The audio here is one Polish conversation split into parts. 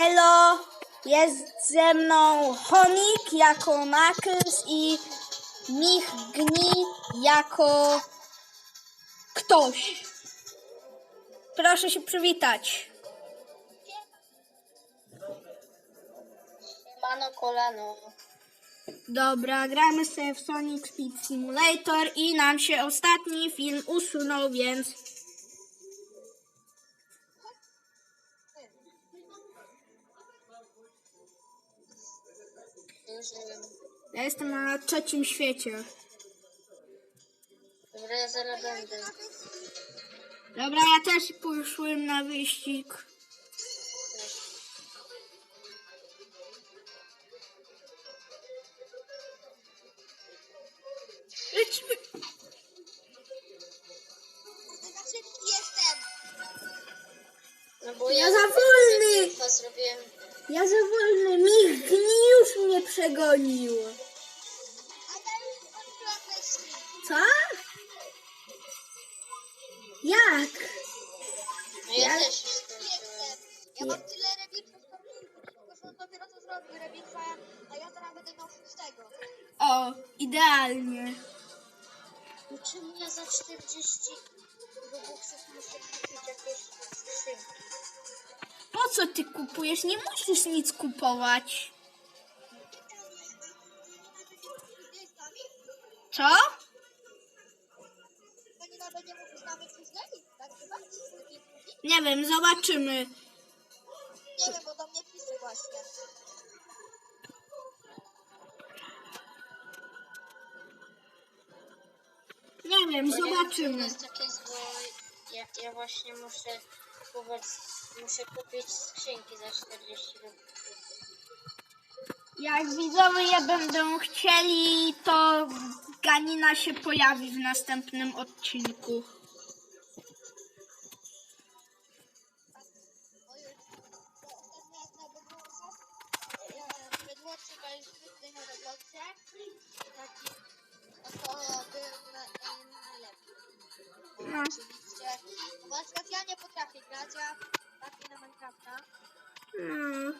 Elo, jest ze mną Chomik jako Knuckles i Mich Gni jako ktoś. Proszę się przywitać. Mano kolano. Dobra, gramy sobie w Sonic Speed Simulator i nam się ostatni film usunął, więc ja jestem na trzecim świecie. Dobra, ja zaraz będę. Dobra, ja też poszłem na wyścig. Lecimy. Szybki jestem. No bo Ja ja, za wolny. Zrobiłem. Ja za wolny. Mich Gni już mnie przegonił. Co? Jak? No ja, Ja- też. Ja mam tyle rebiczów, to dopiero co zrobił rebitwa, a ja teraz będę miał szóstego. O, idealnie. Czemu ja za 40 co ty kupujesz? Nie musisz nic kupować. Co? Nie wiem, zobaczymy. Nie wiem, bo do mnie pisze właśnie. Nie wiem, zobaczymy. ja, ja właśnie muszę kupować, muszę kupić skrzynki za 40 robuxów. Jak widzowie je będą chcieli, to Ganina się pojawi w następnym odcinku. No Oczywiście. Bo na przykład ja nie potrafię grać, ja taki na Minecrafta. No.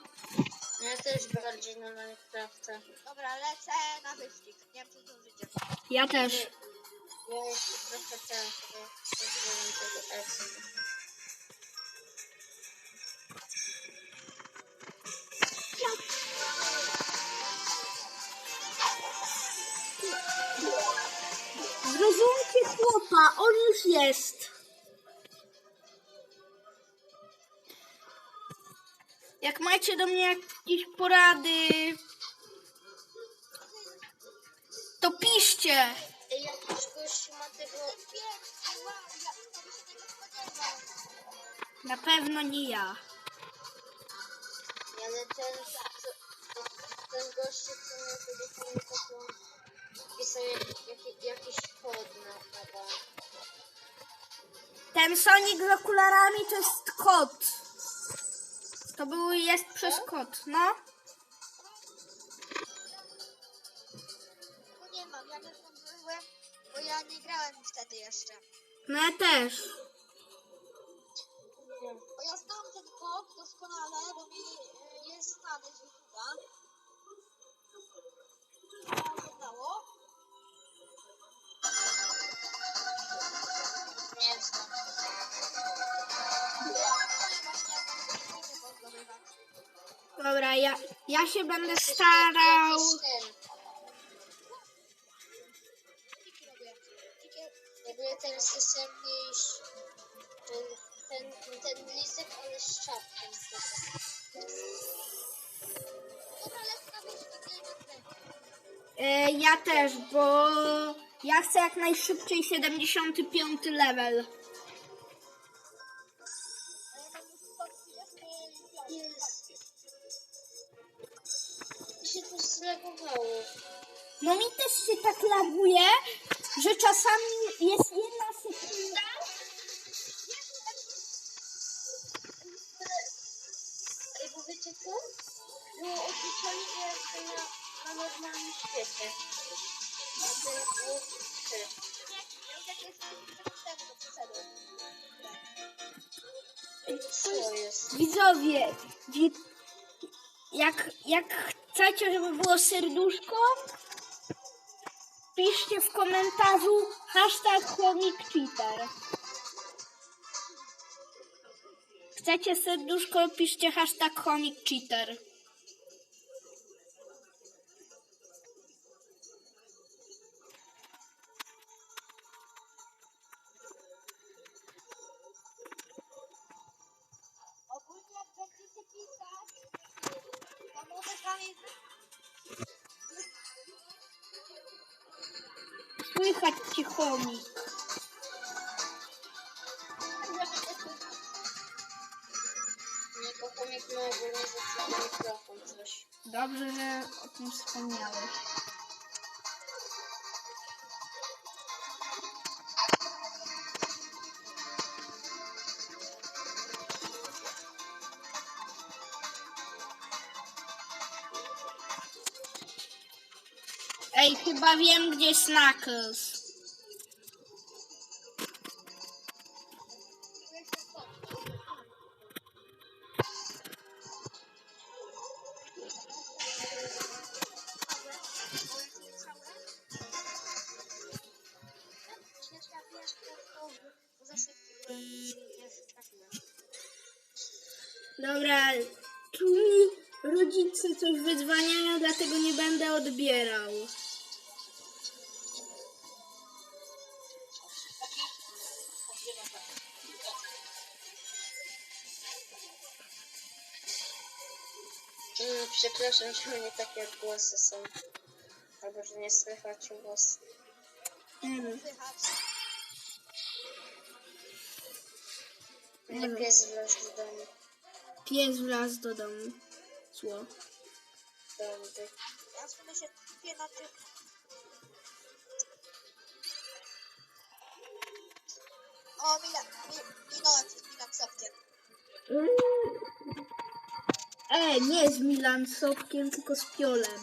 Ja też bardziej na Minecrafta. Dobra, lecę na wyścig. Nie wiem, czy zdążycie. Ja też. Ja jeszcze trochę tego X. Zrozumcie chłopa, on już jest. Jak macie do mnie jakieś porady, to piszcie. Jakiś ma tego... Na pewno nie ja. Ale ten, ten gościu, co miał tego filmika, to pisał jak, jak, jakiś kod na chyba. Ten Sonic z okularami to jest kot. To był jest przez kot, no. No nie mam, ja nie zdążyłem, bo ja nie grałem wtedy jeszcze. No ja też. Bo ja znam ten kod doskonale, bo mi e, jest znany z YouTube'a. Dobra, ja, ja się będę starał. Jakiś ten, jest jakiś... Ten, ten, ten lisek, ale z czapką. E, ja też, bo ja chcę jak najszybciej 75 level. Laguje, że czasami jest jedna sekunda. Bo wiecie co? Było odliczone, że ja jestem na, na normalnym świecie. A teraz było trzy. Co jest? Widzowie, wi- jak, jak chcecie, żeby było serduszko, piszcie w komentarzu hashtag chomik cheater. Chcecie serduszko, piszcie hashtag chomik Słychać ci chomik. Dobrze, że o tym wspomniałeś. Chyba wiem, gdzie jest Knuckles. Dobra, tu mi rodzice coś wydzwaniają, dlatego nie będę odbierał. Mm, przepraszam, że nie takie odgłosy są. Albo, że nie słychać głos. Nie wiem. Nie pies wlazł do domu. Pies wlazł do domu. Zło. Będę. Ja sobie się kupię na tym... O, minąłem przez Milan Sopkiem. E, nie z Milan Sopkiem, tylko z Piolem.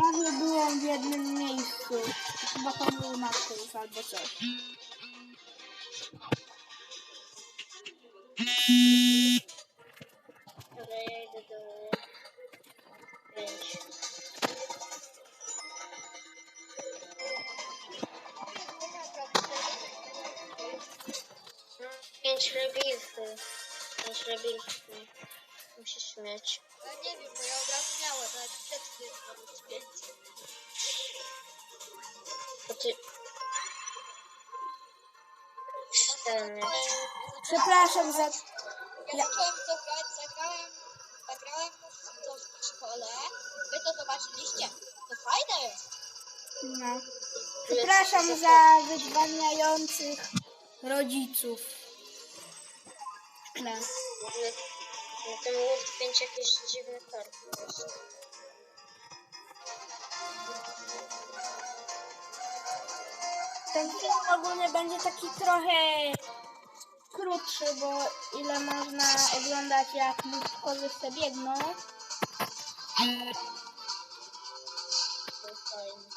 Prawie byłem w jednym miejscu. Chyba to był Markus albo coś. Dobra, ja idę do... Pięć. No, Pięć rebilów. Pięć rebilów. Musisz mieć. Ja nie wiem, bo ja od razu miałem, nawet przed chwilą Mieć. Przepraszam za... Ja, to grać, zagrałem, zagrałem w to w szkole. Wy to zobaczyliście. To fajne jest. No. Przepraszam za wydzwaniających rodziców. W ogóle na tym World 5 jakieś dziwne karty Ten film ogólnie będzie taki trochę krótszy, bo ile można oglądać jak ludzkowie sobie biegną. To fajne.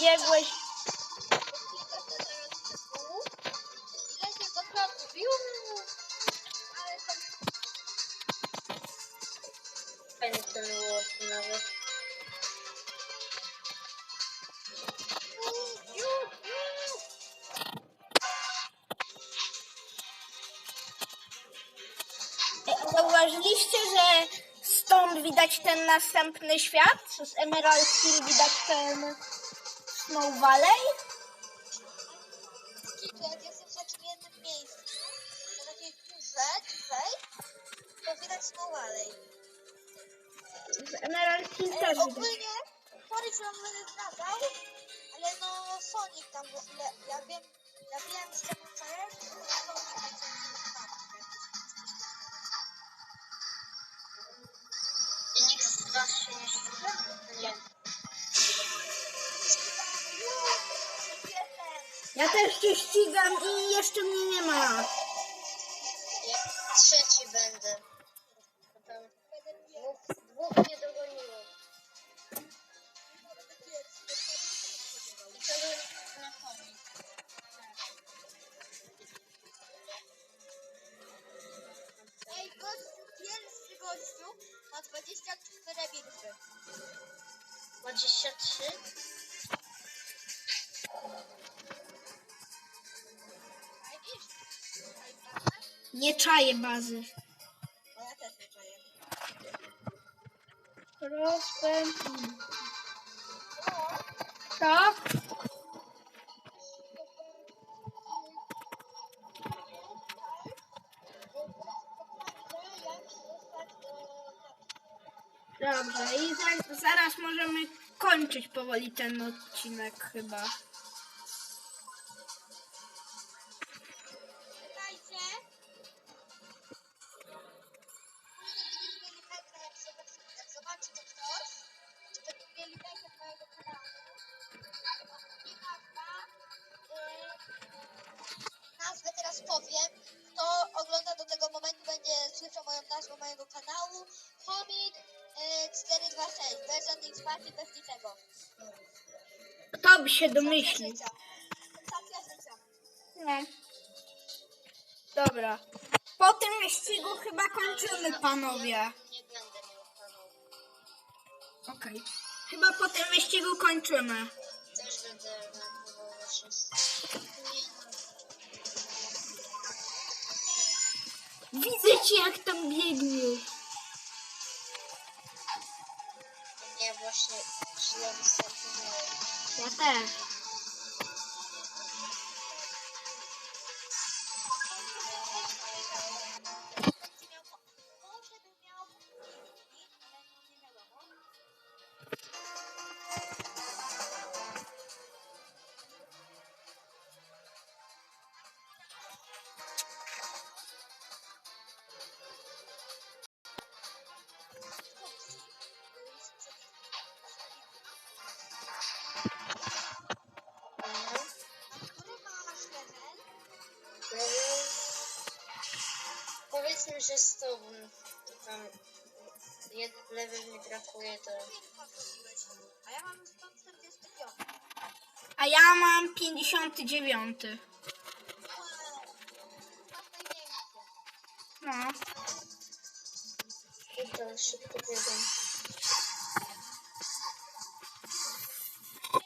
Ja następny świat? Z Emerald Hill widać ten Snow Valley? Kiedy jak jestem w takim jednym miejscu, na takiej górze dzisiaj, to widać Snow Valley. Z Emerald Hill E, też widać. ogólnie, sorry, że wam będę zdradzał, ale no Sonic tam ogóle, ja wiem, ja Ja też się ścigam i jeszcze mnie nie ma. Ja trzeci będę. Tam dwóch, dwóch mnie dogoniło. I to na koniec. Ej, gościu, pierwszy gościu ma 24 bitwy. 23? Nie czaję bazy. No ja też nie czaję. Rozpęd. Tak? Dobrze, i za, zaraz możemy kończyć powoli ten odcinek chyba. Słyszał moją nazwę mojego kanału. Chomik y, 426, bez żadnych spacji, bez niczego. Kto by się Stacja domyślił? życia. Stacja życia. No. Dobra. Po tym wyścigu chyba kończymy, panowie. Nie będę miał kanału. Okej. Chyba po tym wyścigu kończymy. Też będę nagrywał wszystko. Widzę cię, jak tam biegniesz. Nie, właśnie źle występowałem. Powiedzmy, że z tobą tam jed, level mi brakuje, to. A ja mam 145. A ja mam 59. Wow. Masz największy. No. to szybko biegam. To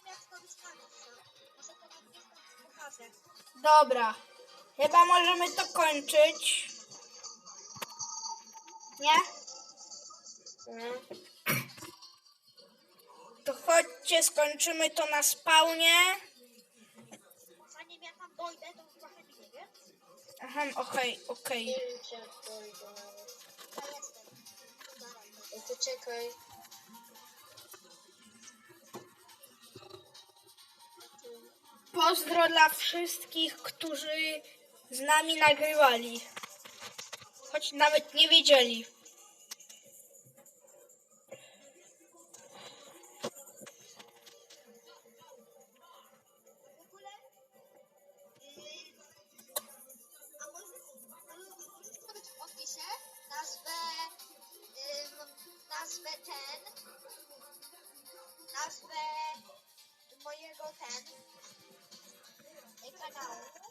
to. Dobra. Chyba możemy to kończyć. Nie? No, To chodźcie, skończymy to na spawnie. Zanim ja tam dojdę, to już trochę minie, wiesz? Aha, okej, okej. nie wiem, dojdę. Ja jestem. To czekaj. Pozdro dla wszystkich, którzy z nami nagrywali. Choć nawet nie wiedzieli.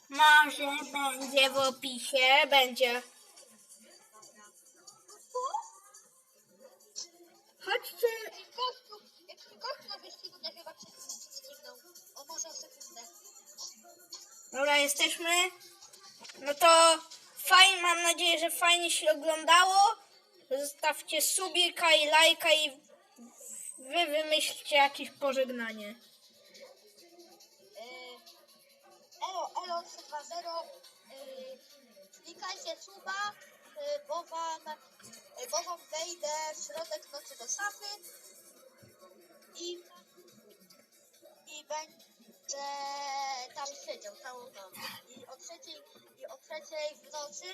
Może będzie w opisie, będzie. Dobra, jesteśmy. No to fajnie, mam nadzieję, że fajnie się oglądało. Zostawcie subika i lajka i wy wymyślcie jakieś pożegnanie. Yy, Elo, Elo 320. Yy, klikajcie suba, yy, bo wam, bo wam wejdę w środek nocy do szafy i, i tam siedział całą noc. I o trzeciej, i o trzeciej w nocy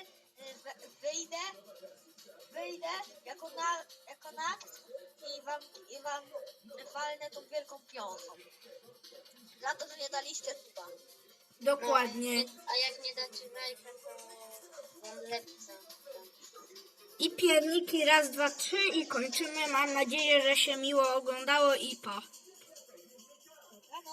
we- wyjdę, wyjdę jako, na, jako nakt i wam, i wam walnę tą wielką piątą. Za to, że nie daliście suba. Dokładnie. No, a jak nie dacie lajka, to wam lepce. I pierniki raz, dwa, trzy i kończymy. Mam nadzieję, że się miło oglądało i pa.